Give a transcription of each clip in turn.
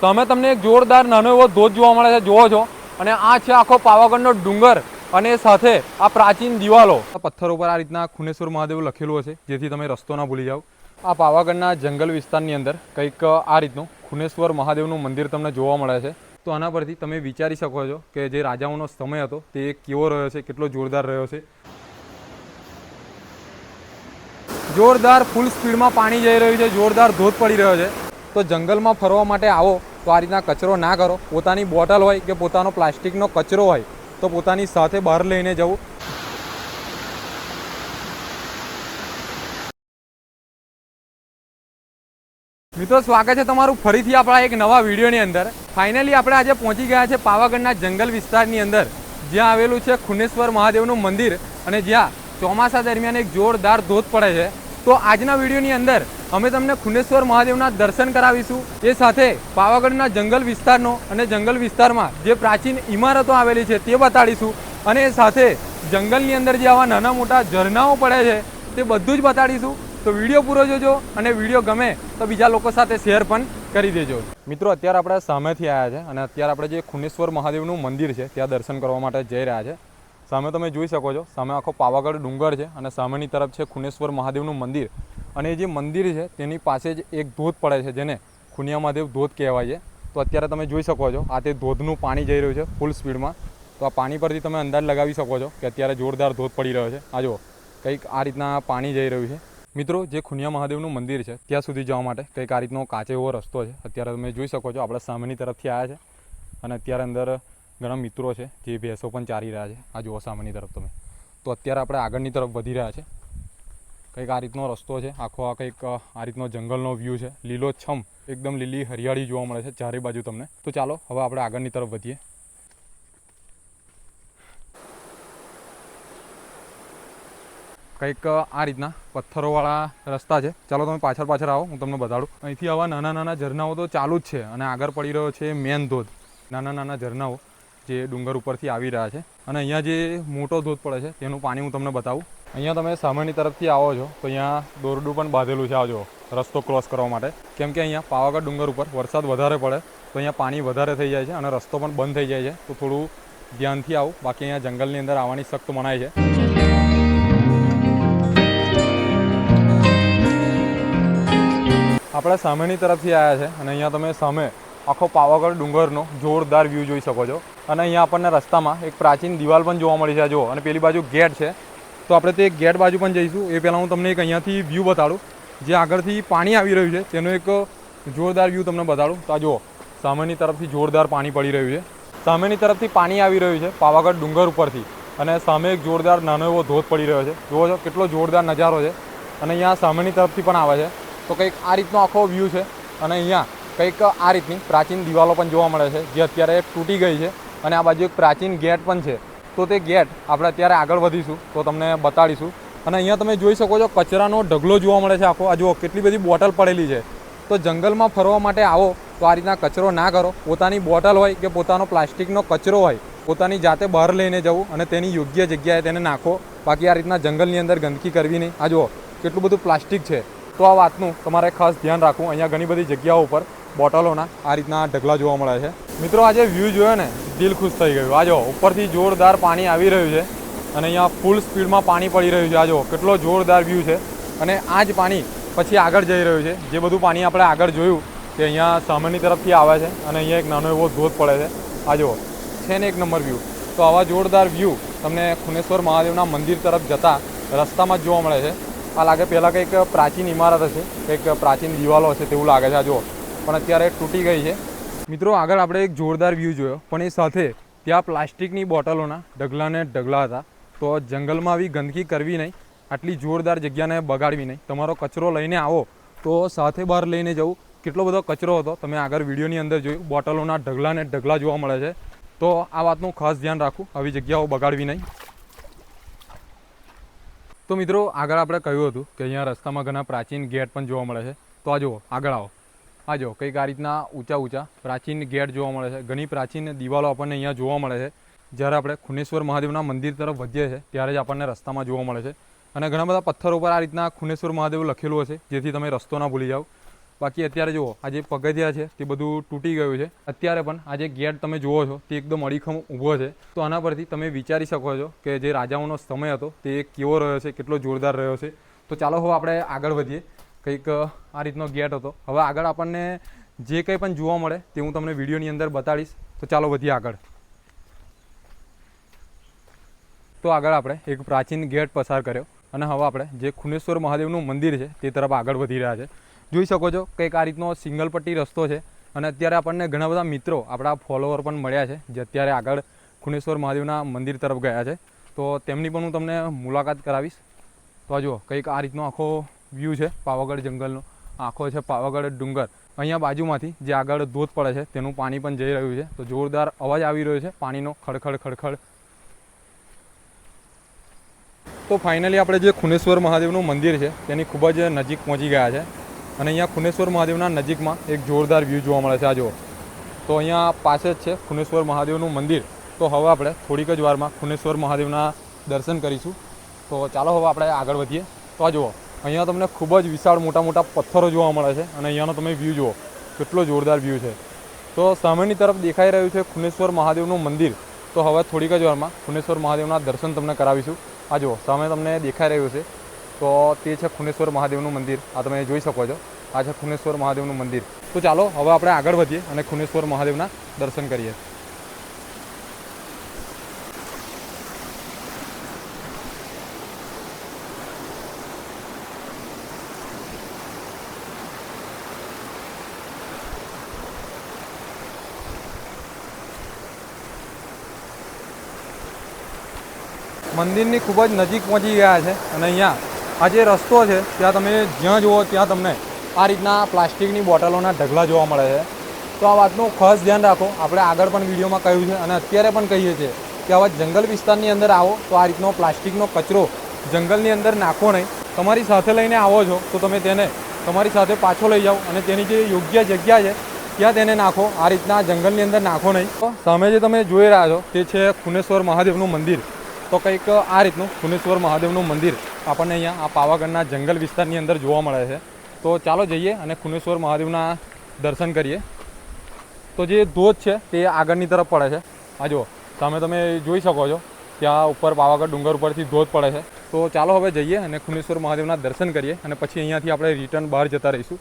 તો અમે તમને એક જોરદાર નાનો એવો ધોધ જોવા મળે છે જોવો છો. અને આ છે આખો પાવાગઢનો ડુંગર અને સાથે આ પ્રાચીન દિવાલો. પથ્થર ઉપર આ રીતના ખુનેશ્વર મહાદેવ લખેલું હશે જેથી તમે રસ્તો ના ભૂલી જાઓ. આ પાવાગઢના જંગલ વિસ્તારની અંદર કંઈક આ રીતનું ખુનેશ્વર મહાદેવનું મંદિર તમને જોવા મળે છે. તો આના પરથી તમે વિચારી શકો છો કે જે રાજાઓનો સમય હતો, તે કેવો રહ્યો છે, કેટલો જોરદાર રહ્યો છે. જોરદાર ફૂલ સ્પીડમાં પાણી જઈ રહ્યું છે, જોરદાર ધોધ પડી રહ્યો છે. તો જંગલમાં ફરવા માટે આવો. તો આ રીતના કચરો ના કરો. પોતાની બોટલ હોય કે પોતાનો પ્લાસ્ટિકનો કચરો હોય, તો પોતાની સાથે બહાર લઈને જવું. મિત્રો, સ્વાગત છે તમારું ફરીથી આપણા એક નવા વિડીયોની અંદર. ફાઇનલી આપણે આજે પહોંચી ગયા છે પાવાગઢના જંગલ વિસ્તારની અંદર. જ્યાં આવેલું છે ખુનેશ્વર મહાદેવનું મંદિર અને જ્યાં ચોમાસા દરમિયાન એક જોરદાર ધોધ પડે છે. તો આજના વિડીયોની અંદર અમે તમને ખુનેશ્વર મહાદેવના દર્શન કરાવીશું. એ સાથે પાવાગઢના જંગલ વિસ્તારનો અને જંગલ વિસ્તારમાં જે પ્રાચીન ઇમારતો આવેલી છે તે બતાડીશું. અને એ સાથે જંગલની અંદર જે આવા નાના મોટા ઝરણાઓ પડે છે તે બધું જ બતાડીશું. તો વીડિયો પૂરો જોજો અને વીડિયો ગમે તો બીજા લોકો સાથે શેર પણ કરી દેજો. મિત્રો, અત્યારે આપણે સામેથી આવ્યા છે અને અત્યારે આપણે જે ખુનેશ્વર મહાદેવનું મંદિર છે, ત્યાં દર્શન કરવા માટે જઈ રહ્યા છે. સામે તમે જોઈ શકો છો, સામે આખો પાવાગઢ ડુંગર છે અને સામેની તરફ છે ખુનેશ્વર મહાદેવનું મંદિર. અને જે મંદિર છે, તેની પાસે જ એક ધોધ પડે છે, જેને ખુનિયા મહાદેવ ધોધ કહેવાય છે. તો અત્યારે તમે જોઈ શકો છો, આ તે ધોધનું પાણી જઈ રહ્યું છે ફૂલ સ્પીડમાં તો આ પાણી પરથી તમે અંદાજ લગાવી શકો છો કે અત્યારે જોરદાર ધોધ પડી રહ્યો છે. આ જુઓ, કંઈક આ રીતના પાણી જઈ રહ્યું છે. મિત્રો, જે ખુનિયા મહાદેવનું મંદિર છે, ત્યાં સુધી જવા માટે કંઈક આ રીતનો કાચે એવો રસ્તો છે. અત્યારે તમે જોઈ શકો છો, આપણે સામેની તરફથી આવ્યા છે અને અત્યારે અંદર ઘણા મિત્રો છે, જે ભેંસો પણ ચારી રહ્યા છે. આ જુઓ સામેની તરફ તમે. તો અત્યારે આપણે આગળની તરફ વધી રહ્યા છે. કંઈક આ રીતનો રસ્તો છે, આખો આ કંઈક આ રીતનો જંગલનો વ્યૂ છે. લીલો છમ એકદમ લીલી હરિયાળી જોવા મળે છે ચારે બાજુ તમને. તો ચાલો, હવે આપણે આગળની તરફ વધીએ. કંઈક આ રીતના પથ્થરોવાળા રસ્તા છે. ચાલો તમે પાછળ પાછળ આવો, હું તમને બતાડું. અહીંથી આવા નાના નાના ઝરણાઓ તો ચાલુ જ છે અને આગળ પડી રહ્યો છે મેન ધોધ. નાના નાના ઝરણાઓ. જે ડુંગર ઉપરથી આવી રહ્યા છે. અને અહીંયા જે મોટો ધોધ પડે છે, તેનું પાણી હું તમને બતાવું. અહીંયા તમે સામેની તરફથી આવો છો, તો અહીંયા દોરડું પણ બાંધેલું છે આવજો રસ્તો ક્રોસ કરવા માટે. કેમ કે અહીંયા પાવાગઢ ડુંગર ઉપર વરસાદ વધારે પડે, તો અહીંયા પાણી વધારે થઈ જાય છે અને રસ્તો પણ બંધ થઈ જાય છે. તો થોડું ધ્યાનથી આવું, બાકી અહીંયા જંગલની અંદર આવવાની સખ્ત મનાય છે. આપણે સામેની તરફથી આવ્યા છે, અને અહીંયા તમે સામે આખો પાવાગઢ ડુંગરનો જોરદાર વ્યૂ જોઈ શકો છો. અને અહીંયા આપણને રસ્તામાં એક પ્રાચીન દિવાલ પણ જોવા મળી છે. જો અને પેલી બાજુ ગેટ છે. તો આપણે તે ગેટ બાજુ પણ જઈશું. એ પહેલાં હું તમને એક અહીંયાથી વ્યૂ બતાડું. જે આગળથી પાણી આવી રહ્યું છે. તેનો એક જોરદાર વ્યૂ તમને બતાડું. તો આ જુઓ, સામેની તરફથી જોરદાર પાણી પડી રહ્યું છે. સામેની તરફથી પાણી આવી રહ્યું છે પાવાગઢ ડુંગર ઉપરથી. અને સામે એક જોરદાર નાનો એવો ધોધ પડી રહ્યો છે. જુઓ છો, કેટલો જોરદાર નજારો છે. અને અહીંયા સામેની તરફથી પણ આવે છે. તો કંઈક આ રીતનો આખો વ્યૂ છે. અને અહીંયા કંઈક આ રીતની પ્રાચીન દિવાલો પણ જોવા મળે છે, જે અત્યારે તૂટી ગઈ છે અને આ બાજુ એક પ્રાચીન ગેટ પણ છે. તો તે ગેટ આપણે અત્યારે આગળ વધીશું, તો તમને બતાડીશું. અને અહીંયા તમે જોઈ શકો છો કચરાનો ઢગલો જોવા મળે છે આખો. આ જુઓ, કેટલી બધી બોટલ પડેલી છે. તો જંગલમાં ફરવા માટે આવો, તો આ રીતના કચરો ના કરો. પોતાની બોટલ હોય કે પોતાનો પ્લાસ્ટિકનો કચરો હોય, પોતાની જાતે બહાર લઈને જવું અને તેની યોગ્ય જગ્યાએ તેને નાખો. બાકી આ રીતના જંગલની અંદર ગંદકી કરવી નહીં. આ જુઓ, કેટલું બધું પ્લાસ્ટિક છે. તો આ વાતનું તમારે ખાસ ધ્યાન રાખવું. અહીંયા ઘણી બધી જગ્યાઓ ઉપર બોટલોના આ રીતના ઢગલા જોવા મળે છે. મિત્રો, આજે વ્યૂ જોયો ને, દિલ ખુશ થઈ ગયું. આ જો, ઉપરથી જોરદાર પાણી આવી રહ્યું છે અને અહીંયા ફૂલ સ્પીડમાં પાણી પડી રહ્યું છે. આ જો, કેટલો જોરદાર વ્યૂ છે. અને આ જ પાણી પછી આગળ જઈ રહ્યું છે. જે બધું પાણી આપણે આગળ જોયું કે અહીંયા સામેની તરફથી આવે છે અને અહીંયા એક નાનો એવો ધોધ પડે છે. આ જો, છે ને એક નંબર વ્યૂ તો આવા જોરદાર વ્યૂ તમને ખુનેશ્વર મહાદેવના મંદિર તરફ જતા રસ્તામાં જ જોવા મળે છે. આ લાગે પહેલાં કંઈક પ્રાચીન ઇમારત હશે, કંઈક પ્રાચીન દિવાલો હશે તેવું લાગે છે. આ જુઓ પણ અત્યારે તૂટી ગઈ છે. મિત્રો, આગળ આપણે એક જોરદાર વ્યૂ જોયો. પણ એ સાથે ત્યાં પ્લાસ્ટિકની બોટલોના ઢગલાને ઢગલા હતા. તો જંગલમાં આવી ગંદકી કરવી નહીં. આટલી જોરદાર જગ્યાને બગાડવી નહીં. તમારો કચરો લઈને આવો. તો સાથે બહાર લઈને જવું. કેટલો બધો કચરો હતો. તમે આગળ વિડીયોની અંદર જોયું. બોટલોના ઢગલાને ઢગલા જોવા મળે છે. તો આ વાતનું ખાસ ધ્યાન રાખવું. આવી જગ્યાઓ બગાડવી નહીં. તો મિત્રો, આગળ આપણે કહ્યું હતું કે અહીંયા રસ્તામાં ઘણા પ્રાચીન ગેટ પણ જોવા મળે છે. તો આ જુઓ, આગળ આવો. આ જો, કંઈક આ રીતના ઊંચા ઊંચા પ્રાચીન ગેટ જોવા મળે છે. ઘણી પ્રાચીન દિવાલો આપણને અહીંયા જોવા મળે છે. જ્યારે આપણે ખુનેશ્વર મહાદેવના મંદિર તરફ વધીએ છીએ, ત્યારે જ આપણને રસ્તામાં જોવા મળે છે. અને ઘણા બધા પથ્થરો ઉપર આ રીતના ખુનેશ્વર મહાદેવ લખેલું હશે, જેથી તમે રસ્તો ના ભૂલી જાઓ. બાકી અત્યારે જુઓ, આ જે પગથિયા છે, તે બધું તૂટી ગયું છે. અત્યારે પણ આ જે ગેટ તમે જુઓ છો, તે એકદમ અડીખમ ઊભો છે. તો આના પરથી તમે વિચારી શકો છો કે જે રાજાઓનો સમય હતો, તે કેવો રહ્યો છે, કેટલો જોરદાર રહ્યો છે. તો ચાલો હવે આપણે આગળ વધીએ. કંઈક આ રીતનો ગેટ હતો. હવે આગળ આપણને જે કંઈ પણ જોવા મળે તે હું તમને વિડીયોની અંદર બતાડીશ. તો ચાલો વધીએ આગળ. તો આગળ આપણે એક પ્રાચીન ગેટ પસાર કર્યો અને હવે આપણે જે ખુનેશ્વર મહાદેવનું મંદિર છે તે તરફ આગળ વધી રહ્યા છે. જોઈ શકો છો કંઈક આ રીતનો સિંગલ પટ્ટી રસ્તો છે અને અત્યારે આપણને ઘણા બધા મિત્રો, આપણા ફોલોવર પણ મળ્યા છે જે અત્યારે આગળ ખુનેશ્વર મહાદેવના મંદિર તરફ ગયા છે. તો તેમની પણ હું તમને મુલાકાત કરાવીશ. તો જુઓ, કંઈક આ રીતનો આખો વ્યૂ છે, પાવાગઢ જંગલનો. આખો છે પાવાગઢ ડુંગર. અહીંયા બાજુમાંથી જે આગળ ધોધ પડે છે, તેનું પાણી પણ જઈ રહ્યું છે. તો જોરદાર અવાજ આવી રહ્યો છે, પાણીનો ખડખડ ખડખડ. તો ફાઇનલી આપણે જે ખુનેશ્વર મહાદેવનું મંદિર છે, તેની ખૂબ જ નજીક પહોંચી ગયા છે. અને અહીંયા ખુનેશ્વર મહાદેવના નજીકમાં એક જોરદાર વ્યૂ જોવા મળે છે, આ જુઓ. તો અહીંયા પાસે જ છે ખુનેશ્વર મહાદેવનું મંદિર. તો હવે આપણે થોડીક જ વારમાં ખુનેશ્વર મહાદેવના દર્શન કરીશું. તો ચાલો હવે આપણે આગળ વધીએ. તો આ જુઓ. અહીંયા તમને ખૂબ જ વિશાળ મોટા મોટા પથ્થરો જોવા મળે છે અને અહીંયાનો તમે વ્યૂ જુઓ, કેટલો જોરદાર વ્યૂ છે. તો સામેની તરફ દેખાઈ રહ્યું છે ખુનેશ્વર મહાદેવનું મંદિર. તો હવે થોડીક જ વારમાં ખુનેશ્વર મહાદેવના દર્શન તમને કરાવીશું. આ જુઓ, સામે તમને દેખાઈ રહ્યું છે. તો તે છે ખુનેશ્વર મહાદેવનું મંદિર. આ તમે જોઈ શકો છો. આ છે ખુનેશ્વર મહાદેવનું મંદિર. તો ચાલો, હવે આપણે આગળ વધીએ અને ખુનેશ્વર મહાદેવના દર્શન કરીએ. મંદિરની ખૂબ જ નજીક પહોંચી ગયા છે અને અહીંયા આ જે રસ્તો છે, ત્યાં તમે જ્યાં જુઓ ત્યાં તમને આ રીતના પ્લાસ્ટિકની બોટલોના ઢગલા જોવા મળે છે. તો આ વાતનું ખાસ ધ્યાન રાખો. આપણે આગળ પણ વિડીયોમાં કહ્યું છે અને અત્યારે પણ કહીએ છીએ કે આવા જંગલ વિસ્તારની અંદર આવો તો આ રીતનો પ્લાસ્ટિકનો કચરો જંગલની અંદર નાખો નહીં. તમારી સાથે લઈને આવો છો તો તમે તેને તમારી સાથે પાછો લઈ જાઓ અને તેની જે યોગ્ય જગ્યા છે, ત્યાં તેને નાખો. આ રીતના જંગલની અંદર નાખો નહીં. સામે જે તમે જોઈ રહ્યા છો તે છે ખુનેશ્વર મહાદેવનું મંદિર. તો કંઈક આ રીતનું ખુનેશ્વર મહાદેવનું મંદિર આપણને અહીંયા આ પાવાગઢના જંગલ વિસ્તારની અંદર જોવા મળે છે. તો ચાલો જઈએ અને ખુનેશ્વર મહાદેવના દર્શન કરીએ. તો જે ધોધ છે તે આગળની તરફ પડે છે. આ જુઓ, સામે તમે જોઈ શકો છો ત્યાં ઉપર પાવાગઢ ડુંગર ઉપરથી ધોધ પડે છે. તો ચાલો હવે જઈએ અને ખુનેશ્વર મહાદેવના દર્શન કરીએ અને પછી અહીંયાથી આપણે રિટર્ન બહાર જતા રહીશું.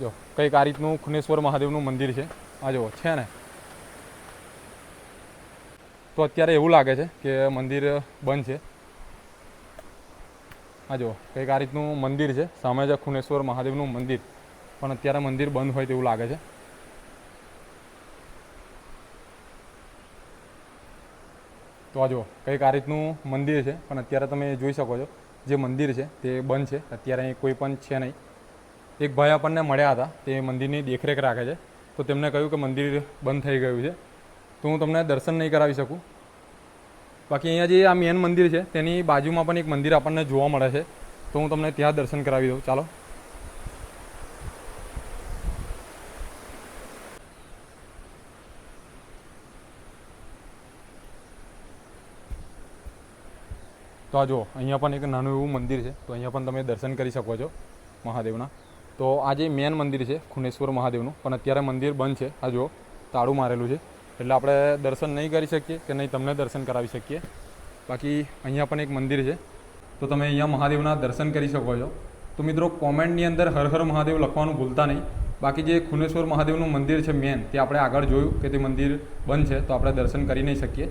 જો, કંઈક આ રીતનું ખુનેશ્વર મહાદેવનું મંદિર છે. આ જુઓ, છે ને? તો અત્યારે એવું લાગે છે કે મંદિર બંધ છે. આ જુઓ, કંઈક આ રીતનું મંદિર છે. સામે જ ખુનેશ્વર મહાદેવનું મંદિર. પણ અત્યારે મંદિર બંધ હોય તેવું લાગે છે. તો આ જુઓ, કંઈક આ રીતનું મંદિર છે. પણ અત્યારે તમે જોઈ શકો છો, જે મંદિર છે તે બંધ છે. અત્યારે અહીં કોઈ પણ છે નહીં. એક ભાઈ આપણને મળ્યા હતા. તે મંદિરની દેખરેખ રાખે છે. તો તેમને કહ્યું કે મંદિર બંધ થઈ ગયું છે. તો હું તમને દર્શન નહીં કરાવી શકું. બાકી અહીંયા જે આ મેન મંદિર છે, તેની બાજુમાં પણ એક મંદિર આપણને જોવા મળે છે. તો હું તમને ત્યાં દર્શન કરાવી દઉં. ચાલો. તો આ જુઓ અહીંયા પણ એક નાનું એવું મંદિર છે. તો અહીંયા પણ તમે દર્શન કરી શકો છો મહાદેવના. તો આ જે મેન મંદિર છે, ખુનેશ્વર મહાદેવનું, પણ અત્યારે મંદિર બંધ છે. આ જુઓ તાળું મારેલું છે. એટલે આપણે દર્શન નહીં કરી શકીએ કે નહીં તમને દર્શન કરાવી શકીએ. બાકી અહીંયા પણ એક મંદિર છે. તો તમે અહીંયા મહાદેવના દર્શન કરી શકો છો. તો મિત્રો કોમેન્ટની અંદર હર હર મહાદેવ લખવાનું ભૂલતા નહીં. બાકી જે ખુનેશ્વર મહાદેવનું મંદિર છે મેન તે આપણે આગળ જોયું કે તે મંદિર બંધ છે, તો આપણે દર્શન કરી નહીં શકીએ.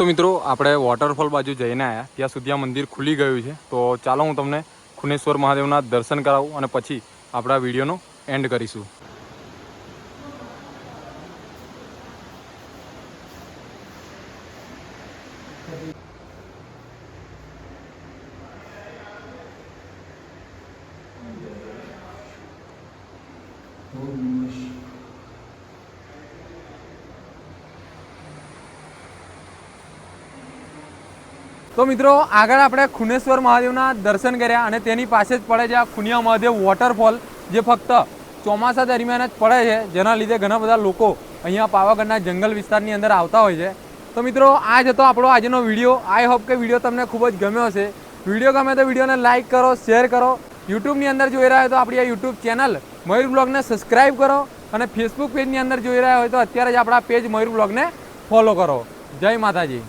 તો મિત્રો, આપણે વોટરફોલ બાજુ જઈને આવ્યા ત્યાં સુધી આ મંદિર ખુલી ગયું છે. તો ચાલો હું તમને ખુનેશ્વર મહાદેવના દર્શન કરાવું અને પછી આપણા વિડીયોનો એન્ડ કરીશું. Mm-hmm. તો મિત્રો, આગળ આપણે ખુનેશ્વર મહાદેવના દર્શન કર્યા અને તેની પાસે જ પડે છે આ ખુનિયા મહાદેવ વોટરફોલ જે ફક્ત ચોમાસા દરમિયાન જ પડે છે, જેના લીધે ઘણા બધા લોકો અહીંયા પાવાગઢના જંગલ વિસ્તારની અંદર આવતા હોય છે. તો મિત્રો, આ જ હતો આપણો આજનો વીડિયો. આઈ હોપ કે વીડિયો તમને ખૂબ જ ગમ્યો હશે. વીડિયો ગમે તો વિડીયોને લાઇક કરો શેર કરો. યુટ્યુબની અંદર જોઈ રહ્યા હોય તો આપણી આ યુટ્યુબ ચેનલ મયુર બ્લોગને સબસ્ક્રાઈબ કરો અને ફેસબુક પેજની અંદર જોઈ રહ્યા હોય તો અત્યારે જ આપણા પેજ મયુર બ્લોગને ફોલો કરો. જય માતાજી.